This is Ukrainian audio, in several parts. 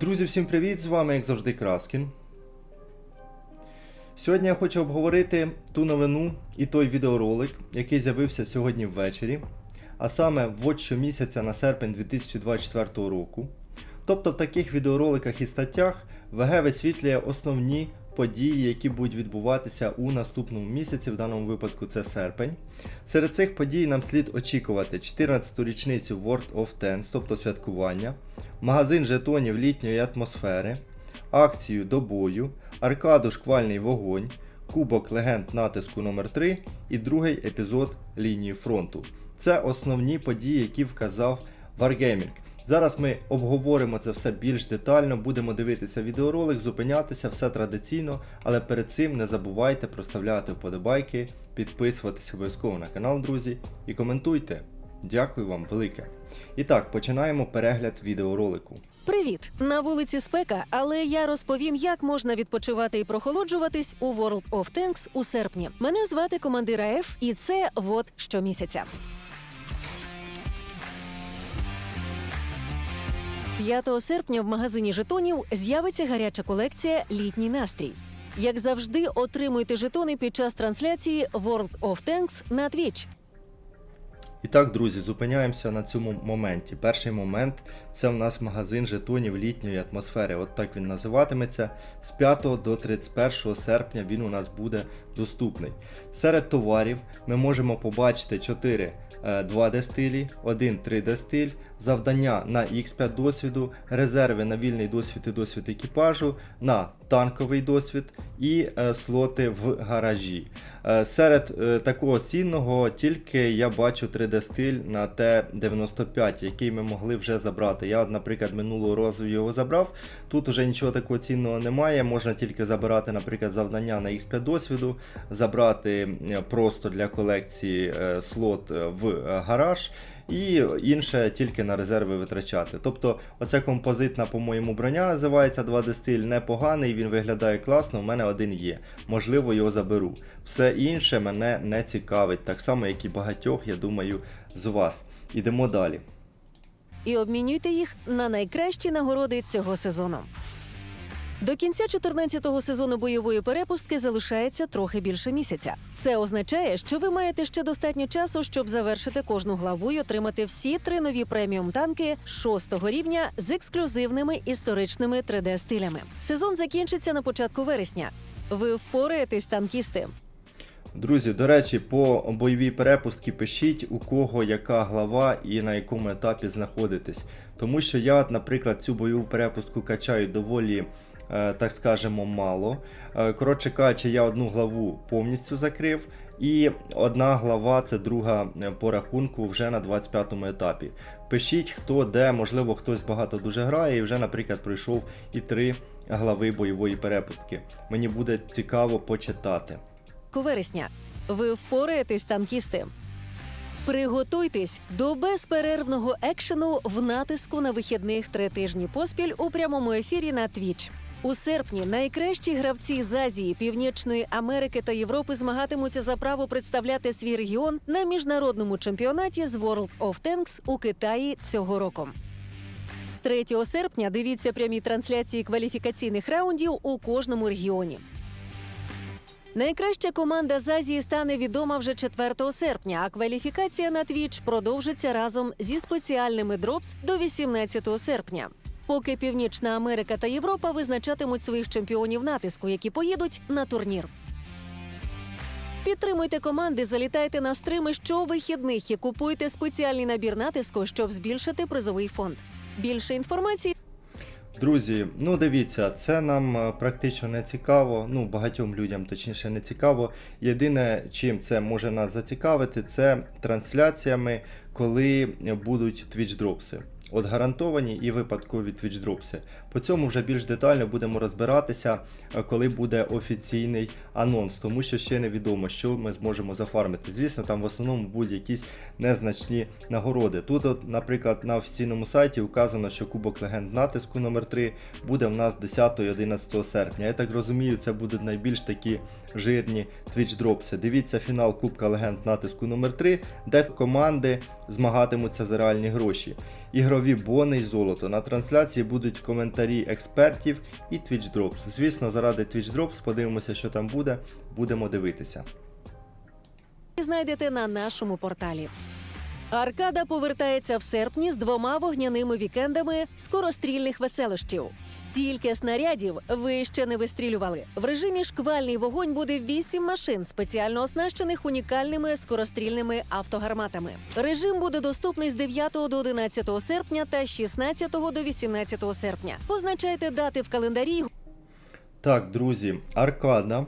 Друзі, всім привіт! З вами, як завжди, Краскін. Сьогодні я хочу обговорити ту новину і той відеоролик, який з'явився сьогодні ввечері, а саме в щомісяця на серпень 2024 року. Тобто в таких відеороликах і статтях ВГ висвітлює основні події, які будуть відбуватися у наступному місяці, в даному випадку це серпень. Серед цих подій нам слід очікувати 14-ту річницю World of Tanks, тобто святкування, магазин жетонів літньої атмосфери, акцію до бою, аркаду Шквальний вогонь, Кубок легенд натиску номер 3 і другий епізод лінії фронту. Це основні події, які вказав Wargaming. Зараз ми обговоримо це все більш детально, будемо дивитися відеоролик, зупинятися, все традиційно, але перед цим не забувайте проставляти вподобайки, підписуватися обов'язково на канал, друзі, і коментуйте. Дякую вам велике. І так, починаємо перегляд відеоролику. Привіт! На вулиці спека, але я розповім, як можна відпочивати і прохолоджуватись у World of Tanks у серпні. Мене звати командира Ф, і це вот щомісяця. 5 серпня в магазині жетонів з'явиться гаряча колекція Літній настрій. Як завжди, отримуйте жетони під час трансляції World of Tanks на Twitch. І так, друзі, зупиняємося на цьому моменті. Перший момент це в нас магазин жетонів літньої атмосфери. От так він називатиметься. З 5 до 31 серпня він у нас буде доступний. Серед товарів ми можемо побачити 4 2D стилі, 1 3D стиль, завдання на X5 досвіду, резерви на вільний досвід і досвід екіпажу, на танковий досвід і е, слоти в гаражі. Е, серед е, такого цінного тільки я бачу 3D стиль на Т-95, який ми могли вже забрати. Я, наприклад, минулого разу його забрав. Тут вже нічого такого цінного немає. Можна тільки забирати, наприклад, завдання на X5 досвіду, забрати е, просто для колекції е, слот е, в гараж. І інше тільки на резерви витрачати. Тобто, оця композитна, по-моєму, броня називається 2D стиль непоганий, він виглядає класно, у мене один є. Можливо, його заберу. Все інше мене не цікавить, так само, як і багатьох, я думаю, з вас. Ідемо далі. і обмінюйте їх на найкращі нагороди цього сезону. До кінця 14-го сезону бойової перепустки залишається трохи більше місяця. Це означає, що ви маєте ще достатньо часу, щоб завершити кожну главу і отримати всі три нові преміум танки 6-го рівня з ексклюзивними історичними 3D-стилями. Сезон закінчиться на початку вересня. Ви впораєтесь, танкісти. Друзі, до речі, по бойовій перепустці пишіть, у кого яка глава і на якому етапі знаходитесь. Тому що я, наприклад, цю бойову перепустку качаю доволі, так скажемо, мало. Е, Коротше кажучи, я одну главу повністю закрив. І одна глава це друга е, по рахунку вже на 25-му етапі. Пишіть, хто де, можливо, хтось багато дуже грає і вже, наприклад, пройшов і три глави бойової перепустки. Мені буде цікаво почитати. вересня. Ви впораєтесь, танкісти. Приготуйтесь до безперервного екшену в натиску на вихідних три тижні поспіль у прямому ефірі на Twitch. У серпні найкращі гравці з Азії, Північної Америки та Європи змагатимуться за право представляти свій регіон на міжнародному чемпіонаті з World of Tanks у Китаї цього року. З 3 серпня дивіться прямі трансляції кваліфікаційних раундів у кожному регіоні. Найкраща команда з Азії стане відома вже 4 серпня, а кваліфікація на Twitch продовжиться разом зі спеціальними дропс до 18 серпня. Поки Північна Америка та Європа визначатимуть своїх чемпіонів натиску, які поїдуть на турнір. Підтримуйте команди, залітайте на стрими щовихідних і купуйте спеціальний набір натиску, щоб збільшити призовий фонд. Більше інформації Друзі, ну дивіться, це нам е, практично не цікаво. Ну, багатьом людям точніше не цікаво. Єдине, чим це може нас зацікавити, це трансляціями, коли будуть Twitch дропси. От гарантовані і випадкові Twitch дропси. По цьому вже більш детально будемо розбиратися, е, коли буде офіційний анонс, тому що ще невідомо, що ми зможемо зафармити. Звісно, там в основному будуть якісь незначні нагороди. Тут, от, наприклад, на офіційному сайті вказано, що Кубок легенд натиску номер 3 буде в нас 10-11 серпня. Я так розумію, це будуть найбільш такі жирні Twitch дропси. Дивіться фінал Кубка легенд натиску номер 3 де команди змагатимуться за реальні гроші. Ігрові бони і золото. На трансляції будуть коментарі експертів і Drops. Звісно, заради Drops подивимося, що там буде. Будемо дивитися. знайдете на нашому порталі. Аркада повертається в серпні з двома вогняними вікендами скорострільних веселощів. Стільки снарядів ви ще не вистрілювали. В режимі шквальний вогонь буде вісім машин, спеціально оснащених унікальними скорострільними автогарматами. Режим буде доступний з 9 до 11 серпня та з 16 до 18 серпня. Позначайте дати в календарі Так, друзі, аркада.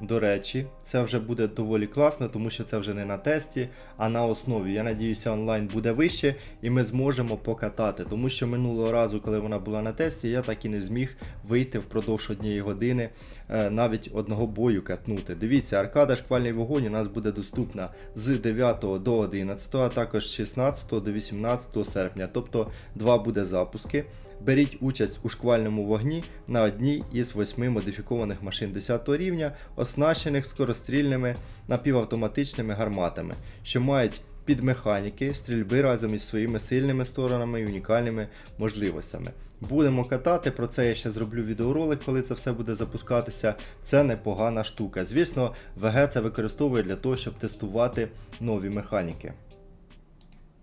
До речі, це вже буде доволі класно, тому що це вже не на тесті, а на основі. Я надіюся, онлайн буде вище і ми зможемо покатати. Тому що минулого разу, коли вона була на тесті, я так і не зміг вийти впродовж однієї години, е, навіть одного бою катнути. Дивіться, аркада шквальний вогонь у нас буде доступна з 9 до 11, а також з 16 до 18 серпня. Тобто два буде запуски. Беріть участь у шквальному вогні на одній із восьми модифікованих машин 10 рівня, оснащених скорострільними напівавтоматичними гарматами, що мають підмеханіки, стрільби разом із своїми сильними сторонами і унікальними можливостями. Будемо катати, про це я ще зроблю відеоролик, коли це все буде запускатися. Це непогана штука. Звісно, ВГ це використовує для того, щоб тестувати нові механіки.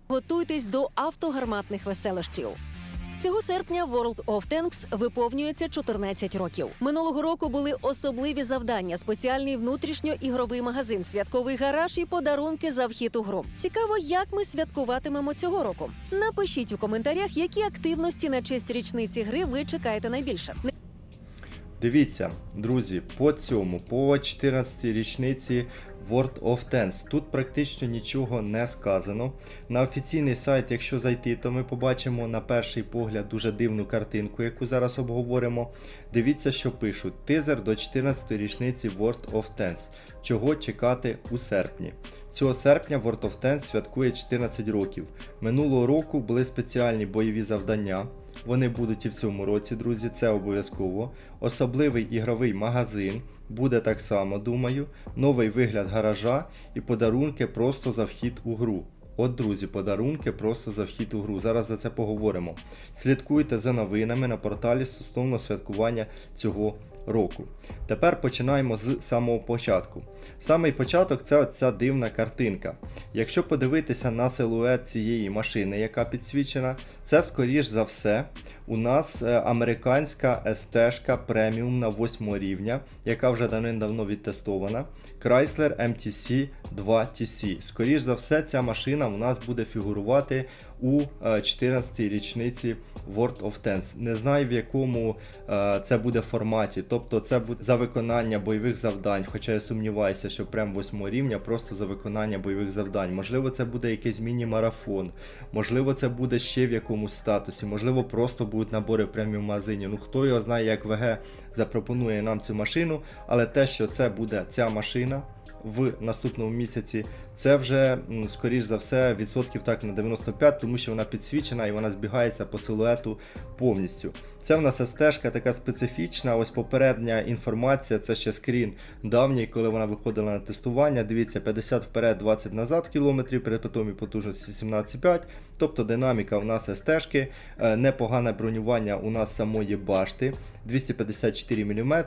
Готуйтесь до автогарматних веселощів. Цього серпня World of Tanks виповнюється 14 років. Минулого року були особливі завдання: спеціальний внутрішньоігровий магазин, святковий гараж і подарунки за вхід у гру. Цікаво, як ми святкуватимемо цього року. Напишіть у коментарях, які активності на честь річниці гри ви чекаєте найбільше. Дивіться, друзі, по цьому, по 14 річниці World of Tanks. Тут практично нічого не сказано. На офіційний сайт, якщо зайти, то ми побачимо на перший погляд дуже дивну картинку, яку зараз обговоримо. Дивіться, що пишуть: тизер до 14 річниці World of Tanks. Чого чекати у серпні? Цього серпня World of Tanks святкує 14 років. Минулого року були спеціальні бойові завдання. Вони будуть і в цьому році, друзі, це обов'язково. Особливий ігровий магазин буде так само, думаю. Новий вигляд гаража і подарунки просто за вхід у гру. От, друзі, подарунки просто за вхід у гру. Зараз за це поговоримо. Слідкуйте за новинами на порталі стосовно святкування цього року. Тепер починаємо з самого початку. Самий початок це ця дивна картинка. Якщо подивитися на силует цієї машини, яка підсвічена, це скоріш за все у нас е, американська СТ-шка преміум на 8 рівня, яка вже давним-давно відтестована. Chrysler MTC 2 TC. Скоріш за все, ця машина у нас буде фігурувати у 14-й річниці World of Tanks. Не знаю в якому е, це буде форматі. Тобто це буде за виконання бойових завдань. Хоча я сумніваюся, що прям 8 рівня просто за виконання бойових завдань. Можливо, це буде якийсь міні-марафон, можливо, це буде ще в якомусь статусі, можливо, просто будуть набори в преміум магазині. Ну хто його знає, як ВГ запропонує нам цю машину, але те, що це буде ця машина. В наступному місяці це вже скоріш за все відсотків так на 95, тому що вона підсвічена і вона збігається по силуету повністю. Це в нас СТ-шка така специфічна. Ось попередня інформація, це ще скрін давній, коли вона виходила на тестування. Дивіться, 50 вперед, 20 назад кілометрів, при питомій потужності 17,5. Тобто динаміка у нас СТ-шки, е, непогане бронювання у нас самої башти 254 мм.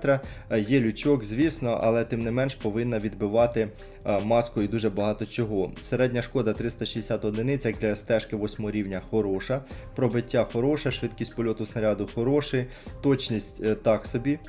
Е, Є лючок, звісно, але тим не менш повинна відбивати е, маскою дуже багато чого. Середня шкода 360 одиниць, як для СТ-шки 8 рівня хороша. Пробиття хороше, швидкість польоту снаряду хороший, точність е, так собі.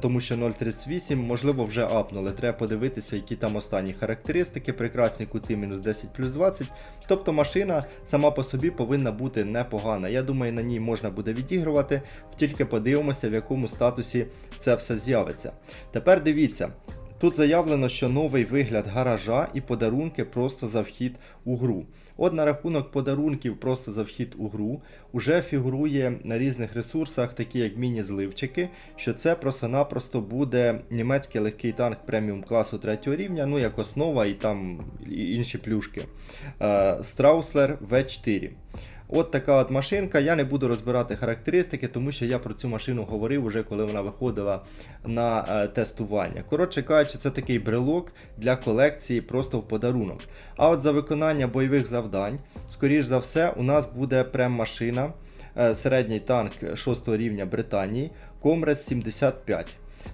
Тому що 0.38, можливо, вже апнули. Треба подивитися, які там останні характеристики. Прекрасні кути мінус 10 плюс 20. Тобто машина сама по собі повинна бути непогана. Я думаю, на ній можна буде відігрувати, тільки подивимося, в якому статусі це все з'явиться. Тепер дивіться. Тут заявлено, що новий вигляд гаража і подарунки просто за вхід у гру. От на рахунок подарунків просто за вхід у гру уже фігурує на різних ресурсах, такі як міні-зливчики, що це просто-напросто буде німецький легкий танк преміум класу 3 рівня, ну як основа і там інші плюшки. Е, Страуслер V4. От така от машинка. Я не буду розбирати характеристики, тому що я про цю машину говорив уже, коли вона виходила на е, тестування. Коротше кажучи, це такий брелок для колекції просто в подарунок. А от за виконання бойових завдань, скоріш за все, у нас буде прем-машина, е, середній танк 6 рівня Британії, Комрес 75.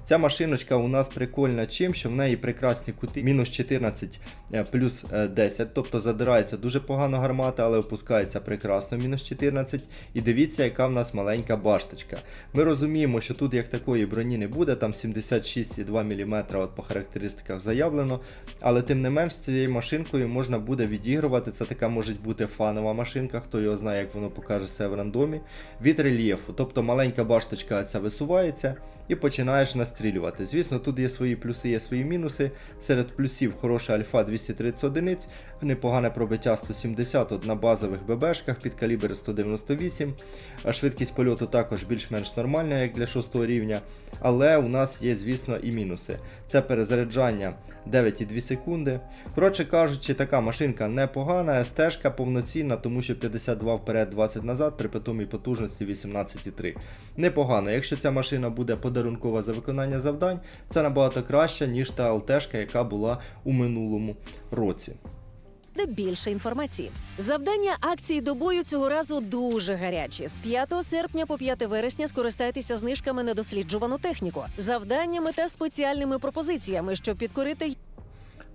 Ця машиночка у нас прикольна чим, що в неї прекрасні кути, мінус 14 е, плюс е, 10, тобто задирається дуже погано гармата, але опускається прекрасно мінус 14. І дивіться, яка в нас маленька башточка. Ми розуміємо, що тут як такої броні не буде, там 76,2 мм от по характеристиках заявлено. Але тим не менш, з цією машинкою можна буде відігрувати. Це така може бути фанова машинка, хто його знає, як воно покаже себе в рандомі. Від рельєфу. Тобто маленька башточка ця висувається і починаєш настрілювати. Звісно, тут є свої плюси, є свої мінуси. Серед плюсів хороша альфа 230 одиниць, непогане пробиття 170 от на базових ББшках під калібр 198. А Швидкість польоту також більш-менш нормальна, як для 6 рівня. Але у нас є, звісно, і мінуси. Це перезаряджання 9,2 секунди. Коротше кажучи, така машинка непогана, СТ-шка повноцінна, тому що 52 вперед, 20 назад при питомій потужності 18,3. Непогано. Якщо ця машина буде подарункова за виконання завдань, це набагато краще, ніж та ЛТшка, яка була у минулому році. де більше інформації. Завдання акції до бою цього разу дуже гарячі. З 5 серпня по 5 вересня скористайтеся знижками на досліджувану техніку, завданнями та спеціальними пропозиціями, щоб підкорити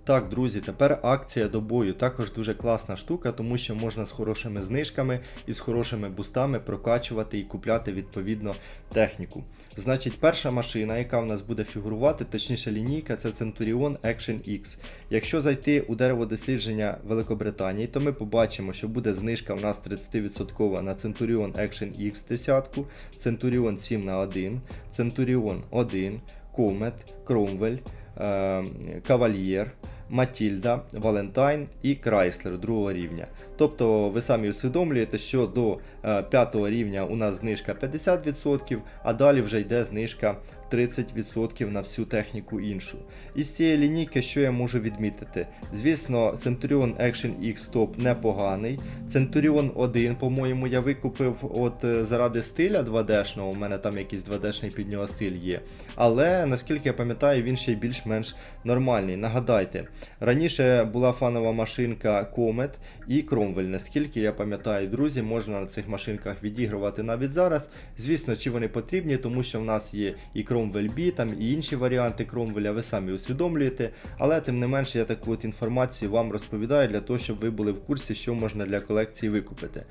Так, друзі, тепер акція до бою також дуже класна штука, тому що можна з хорошими знижками і з хорошими бустами прокачувати і купляти відповідно техніку. Значить, перша машина, яка в нас буде фігурувати, точніше лінійка, це Centurion Action X. Якщо зайти у дерево дослідження Великобританії, то ми побачимо, що буде знижка у нас 30% на Centurion Action X 10, Centurion 7 на 1, Centurion 1, Comet, Cromwell, е, Кавальєр, Матільда, Валентайн і Крайслер другого рівня. Тобто ви самі усвідомлюєте, що до е, п'ятого рівня у нас знижка 50%, а далі вже йде знижка 30% на всю техніку іншу. Із цієї лінійки, що я можу відмітити? Звісно, Centurion Action X Top непоганий. Centurion 1, по-моєму, я викупив от е, заради стиля 2D-шного, у мене там якийсь 2D-шний під нього стиль є. Але наскільки я пам'ятаю, він ще й більш-менш нормальний. Нагадайте, раніше була фанова машинка Comet і Cromwell. Наскільки я пам'ятаю, друзі, можна на цих машинках відігрувати навіть зараз. Звісно, чи вони потрібні, тому що в нас є і Cromwell B, там і інші варіанти Cromwell, ви самі усвідомлюєте. Але тим не менше я таку от інформацію вам розповідаю для того, щоб ви були в курсі, що можна для колекції викупити.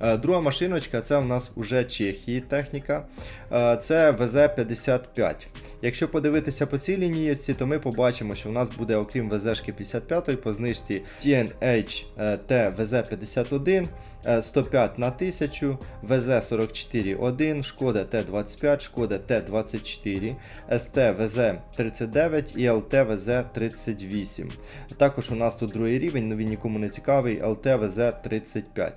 Е, Друга машиночка це в нас уже Чехії техніка. Е, Це ВЗ-55. Якщо подивитися по цій лінійці, то ми побачимо, що в нас буде, окрім ВЗ-шки 55 по знижці TNH T ВЗ-51. Е, 105 на 1000, ВЗ-44-1, Шкода Т-25, Шкода Т-24, СТ ВЗ-39 і ЛТ ВЗ-38. Також у нас тут другий рівень, але він нікому не цікавий, ЛТ ВЗ-35.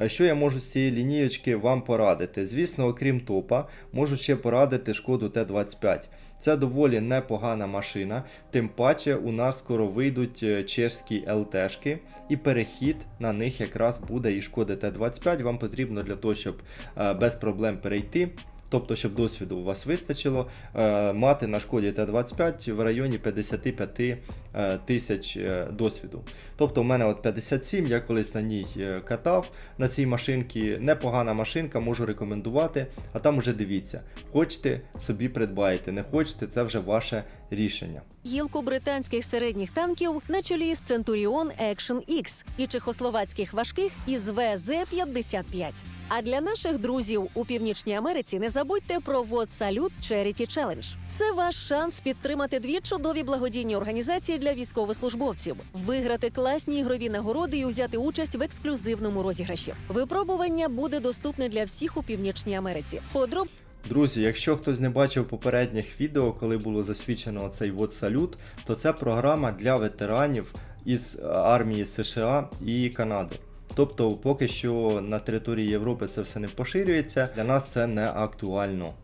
Е, Що я можу з цієї лінієчки вам порадити? Звісно, окрім топа, можу ще порадити шкоду Т-25. Це доволі непогана машина, тим паче у нас скоро вийдуть е, чешські ЛТшки, і перехід на них якраз буде і шкода Т-25. Вам потрібно для того, щоб е, без проблем перейти. Тобто, щоб досвіду у вас вистачило, е, мати на шкоді Т-25 в районі 55 е, тисяч е, досвіду. Тобто, у мене от 57, я колись на ній катав на цій машинці. Непогана машинка, можу рекомендувати. А там уже дивіться, хочете собі придбаєте, не хочете, це вже ваше рішення. гілку британських середніх танків на чолі з Centurion Action X і чехословацьких важких із ВЗ-55. А для наших друзів у Північній Америці не забудьте про Вот Salute Charity Challenge. Це ваш шанс підтримати дві чудові благодійні організації для військовослужбовців, виграти класні ігрові нагороди і взяти участь в ексклюзивному розіграші. Випробування буде доступне для всіх у Північній Америці. Подроб Друзі, якщо хтось не бачив попередніх відео, коли було засвідчено цей вот салют, то це програма для ветеранів із е, армії США і Канади. Тобто, поки що на території Європи це все не поширюється, для нас це не актуально.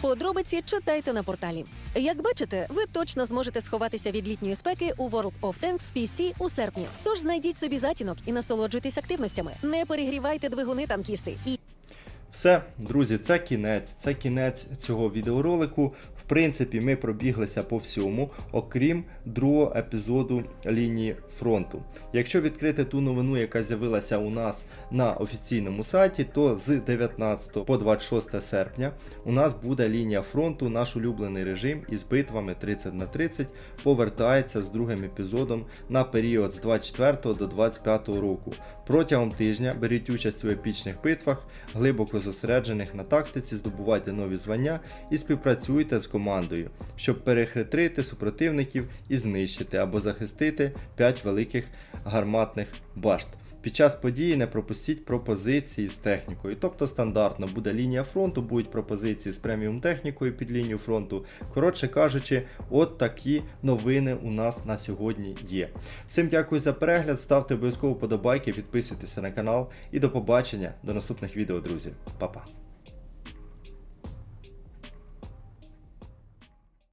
Подробиці читайте на порталі. Як бачите, ви точно зможете сховатися від літньої спеки у World of Tanks PC у серпні. Тож знайдіть собі затінок і насолоджуйтесь активностями. Не перегрівайте двигуни танкісти і Все, друзі, це кінець. Це кінець цього відеоролику. В принципі, ми пробіглися по всьому, окрім другого епізоду лінії фронту. Якщо відкрити ту новину, яка з'явилася у нас на офіційному сайті, то з 19 по 26 серпня у нас буде лінія фронту, наш улюблений режим із битвами 30 на 30 повертається з другим епізодом на період з 24 до 25 року. Протягом тижня беріть участь у епічних битвах, глибоко зосереджених на тактиці, здобувайте нові звання і співпрацюйте з командою, щоб перехитрити супротивників і знищити або захистити 5 великих гарматних башт. Під час події не пропустіть пропозиції з технікою. Тобто стандартно буде лінія фронту, будуть пропозиції з преміум технікою під лінію фронту. Коротше кажучи, от такі новини у нас на сьогодні є. Всім дякую за перегляд, ставте обов'язково подобайки, підписуйтесь на канал і до побачення до наступних відео, друзі. Па-па.